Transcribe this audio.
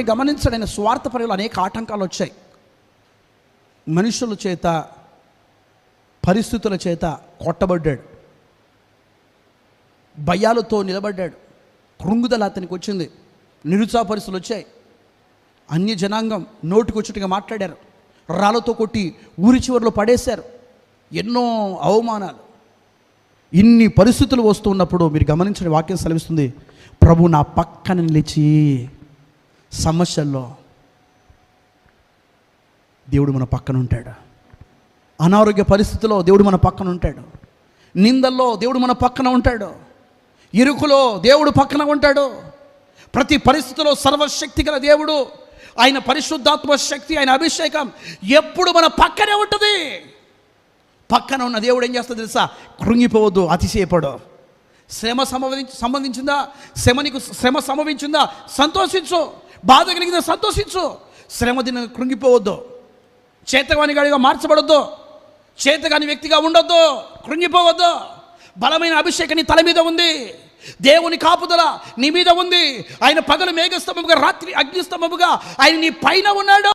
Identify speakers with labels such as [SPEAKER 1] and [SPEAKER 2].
[SPEAKER 1] చూడండి గమనించండి ఆయన స్వార్థ పనులు అనేక ఆటంకాలు వచ్చాయి. మనుషుల చేత పరిస్థితుల చేత కొట్టబడ్డాడు. భయాలతో నిలబడ్డాడు. కృంగుదల అతనికి వచ్చింది. నిరుత్సాహ పరిస్థితులు వచ్చాయి. అన్య జనాంగం నోటికొచ్చుట్టుగా మాట్లాడారు. రాళ్ళతో కొట్టి ఊరి చివరిలో పడేశారు. ఎన్నో అవమానాలు. ఇన్ని పరిస్థితులు వస్తున్నప్పుడు మీరు గమనించిన వాక్యం సెలవిస్తుంది. ప్రభు నా పక్కన నిలిచి సమస్యల్లో దేవుడు మన పక్కన ఉంటాడు. అనారోగ్య పరిస్థితిలో దేవుడు మన పక్కన ఉంటాడు. నిందల్లో దేవుడు మన పక్కన ఉంటాడు. ఇరుకులో దేవుడు పక్కన ఉంటాడు. ప్రతి పరిస్థితిలో సర్వశక్తి గల దేవుడు ఆయన పరిశుద్ధాత్మ శక్తి ఆయన అభిషేకం ఎప్పుడు మన పక్కనే ఉంటుంది. పక్కన ఉన్న దేవుడు ఏం చేస్తుందో తెలుసా? కృంగిపోవద్దు అతిశయపడు. శ్రమ సంబంధించి సంబంధించిందా? శ్రమ నీకు శ్రమ సంభవించిందా? సంతోషించు. బాధ కలిగిన సంతోషించు. శ్రమ దిన కృంగిపోవద్దు. చేతగాని గాడిగా మార్చబడొద్దు. చేతగాని వ్యక్తిగా ఉండొద్దు. కృంగిపోవద్దు. బలమైన అభిషేకం నీ తల మీద ఉంది. దేవుని కాపుదల నీ మీద ఉంది. ఆయన పగలు మేఘస్తంభముగా రాత్రి అగ్నిస్తంభముగా ఆయన నీ పైన ఉన్నాడు.